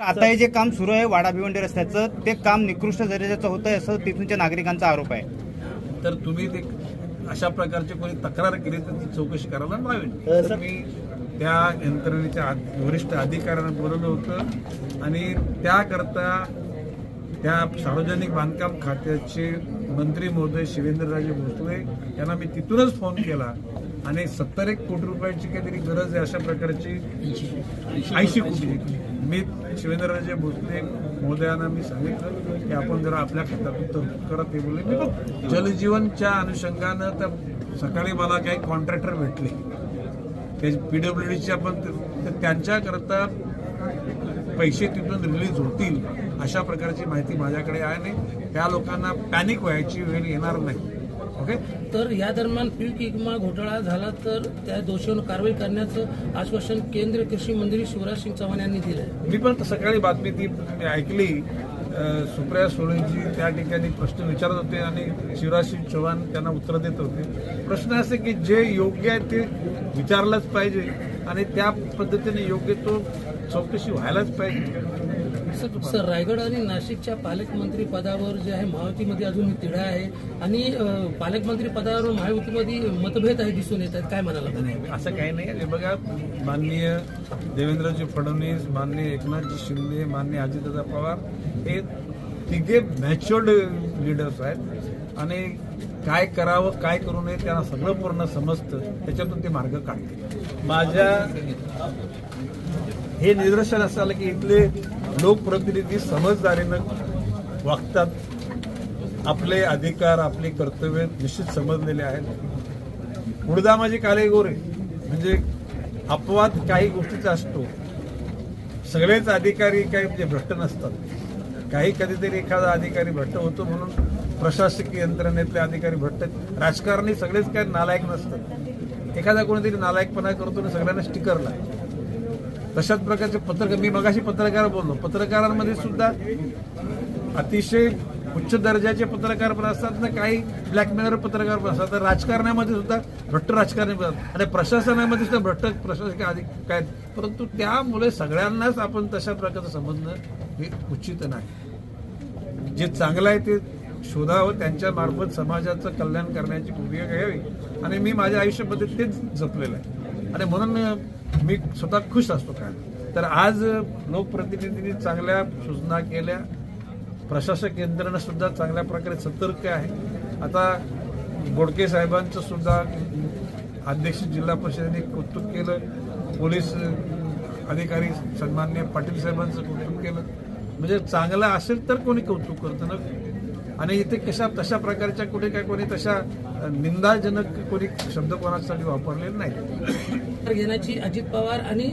आता हे जे काम सुरू आहे वाडा भिवंडी रस्त्याचं ते काम निकृष्ट दर्जाचं होतं आहे असं तिथूनच्या नागरिकांचा आरोप आहे. तर तुम्ही ते अशा प्रकारची कोणी तक्रार केली तर ती चौकशी करायला लावेल. तर मी त्या यंत्रणेच्या वरिष्ठ अधिकाऱ्यांना बोलवलं होतं आणि त्याकरता त्या सार्वजनिक बांधकाम खात्याचे मंत्री महोदय शिवेंद्रराजे भोसले यांना मी तिथूनच फोन केला आणि सत्तर एक कोटी रुपयाची काहीतरी गरज आहे अशा प्रकारची ऐंशी कोटी मी शिवेंद्रराजे भोसले महोदयांना मी सांगितलं की आपण जरा आपल्या खात्यातून तरतूद करा ते बोलले. मी जलजीवनच्या अनुषंगानं तर सकाळी मला काही कॉन्ट्रॅक्टर भेटले. ते पीडब्ल्यू डीच्या पण तर त्यांच्याकरता पैसे तिथून रिलीज होतील अशा प्रकारची माहिती माझ्याकडे आहे नाही त्या लोकांना पॅनिक व्हायची वेळ येणार नाही. ओके? तर या दरम्यान पीक विमा घोटाळा झाला तर त्या दोषीवर कारवाई करण्याचं आश्वासन केंद्रीय कृषी मंत्री शिवराज सिंग चौहान यांनी दिलं आहे मी पण सकाळी बातमी ती ऐकली. सुप्रिया सुळेजी त्या ठिकाणी प्रश्न विचारत होते आणि शिवराज सिंग चौहान त्यांना उत्तर देत होते. प्रश्न असे की जे योग्य आहे ते विचारलंच पाहिजे आणि त्या पद्धतीने योग्य तो चौकशी व्हायलाच पाहिजे. सर रायगड आणि नाशिकच्या पालकमंत्री पदावर जे आहे महायुतीमध्ये अजून तिढा आहे. आणि पालकमंत्री पदावर महायुतीमध्ये मतभेद आहे दिसून येत आहेत. काय म्हणाला नाही, असं काही नाही. बघा माननीय देवेंद्रजी फडणवीस माननीय एकनाथजी शिंदे माननीय अजितदादा पवार हे तिघे मॅच्युअर्ड लिडर्स आहेत. आणि काय करावं काय करू नये त्यांना सगळं पूर्ण समजतं. त्याच्यातून ते मार्ग काढतील. माझ्या हे निदर्शन असं आलं की इथले लोकप्रतिनिधी समजदारीनं वागतात. आपले अधिकार आपली कर्तव्य निश्चित समजलेले आहेत. उडदा म्हणजे काले गोरे म्हणजे अपवाद काही गोष्टीचा असतो. सगळेच अधिकारी काही म्हणजे भ्रष्ट नसतात. काही कधीतरी एखादा अधिकारी भ्रष्ट होतो म्हणून प्रशासकीय यंत्रणेतले अधिकारी भ्रष्ट राजकारणी सगळेच काही नालायक नसतात. एखादा कोणीतरी नालायकपणा करतो आणि सगळ्यांना स्टिकरला तशाच प्रकारचे पत्रकार मी मगाशी पत्रकार बोललो. पत्रकारांमध्ये सुद्धा अतिशय उच्च दर्जाचे पत्रकार पण असतात ना काही ब्लॅकमेलर पत्रकार पण असतात. तर राजकारणामध्ये सुद्धा भ्रष्ट राजकारणी पण असतात. आणि प्रशासनामध्ये सुद्धा भ्रष्ट प्रशासक अधिक काय परंतु त्यामुळे सगळ्यांनाच आपण तशा प्रकारचं समजणं हे उचित नाही. जे चांगलं आहे ते शोधावं. त्यांच्यामार्फत समाजाचं कल्याण करण्याची भूमिका घ्यावी. आणि मी माझ्या आयुष्यामध्ये तेच जपलेलं आहे. आणि म्हणून मी स्वतः खुश असतो काय? तर आज लोकप्रतिनिधींनी चांगल्या सूचना केल्या. प्रशासक यंत्रणा सुद्धा चांगल्या प्रकारे सतर्क आहे. आता बोडके साहेबांचं सुद्धा अध्यक्ष जिल्हा परिषदेने कौतुक केलं. पोलीस अधिकारी सन्मान्य पाटील साहेबांचं कौतुक केलं. म्हणजे चांगलं असेल तर कोणी कौतुक करतं ना? आणि इथे कशा तशा प्रकारच्या कुठे काय कोणी तशा निंदाजनक कोणी शब्द कोणासाठी वापरलेले नाही घेण्याची अजित पवार आणि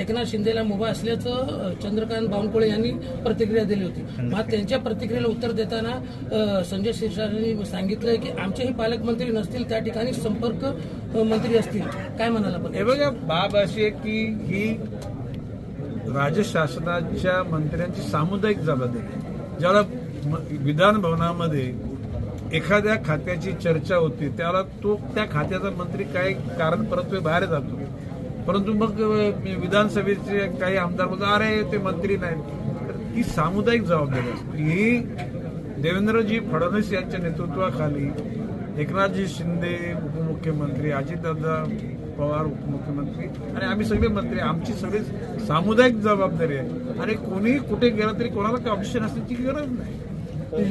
एकनाथ शिंदेला मुभा असल्याचं चंद्रकांत बावनकुळे यांनी प्रतिक्रिया दिली होती. मग त्यांच्या प्रतिक्रियेला उत्तर देताना संजय शिरसाटांनी सांगितलं की आमचेही पालकमंत्री नसतील त्या ठिकाणी संपर्क मंत्री असतील. काय म्हणाला पण हे बघा बाब अशी आहे की ही राजशासनाच्या मंत्र्यांची सामुदायिक जबाबदारी आहे. ज्याला म- विधान भवनामध्ये एखाद्या खात्याची चर्चा होती त्याला तो त्या खात्याचा मंत्री काय कारण परत तो बाहेर जातो. परंतु मग विधानसभेचे काही आमदार बोलतात अरे ते मंत्री नाही. तर ती सामुदायिक जबाबदारी असते. ही देवेंद्रजी फडणवीस यांच्या नेतृत्वाखाली एकनाथजी शिंदे उपमुख्यमंत्री अजितदादा पवार उपमुख्यमंत्री. आणि आम्ही सगळे मंत्री आमची सगळी सामुदायिक जबाबदारी आहे. आणि कोणी कुठे गेलं तरी कोणाला काही ऑप्शन असण्याची गरज नाही.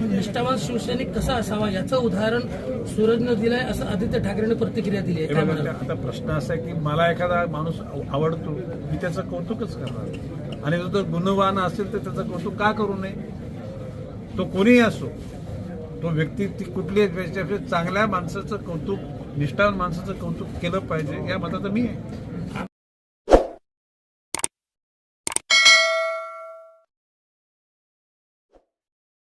निष्ठावान शिवसैनिक कसा असावा याचं उदाहरण सूरजनं दिलंय असं आदित्य ठाकरेंनी प्रतिक्रिया दिली आहे. आता प्रश्न असा आहे की मला एखादा माणूस आव- आवडतो मी त्याचं कौतुकच करणार. आणि जो तो गुणवान असेल तर त्याचं कौतुक का करू नये? तो कोणीही असो तो व्यक्ती ती कुठली चांगल्या माणसाचं कौतुक निष्ठावान माणसाचं कौतुक केलं पाहिजे या मताचं मी आहे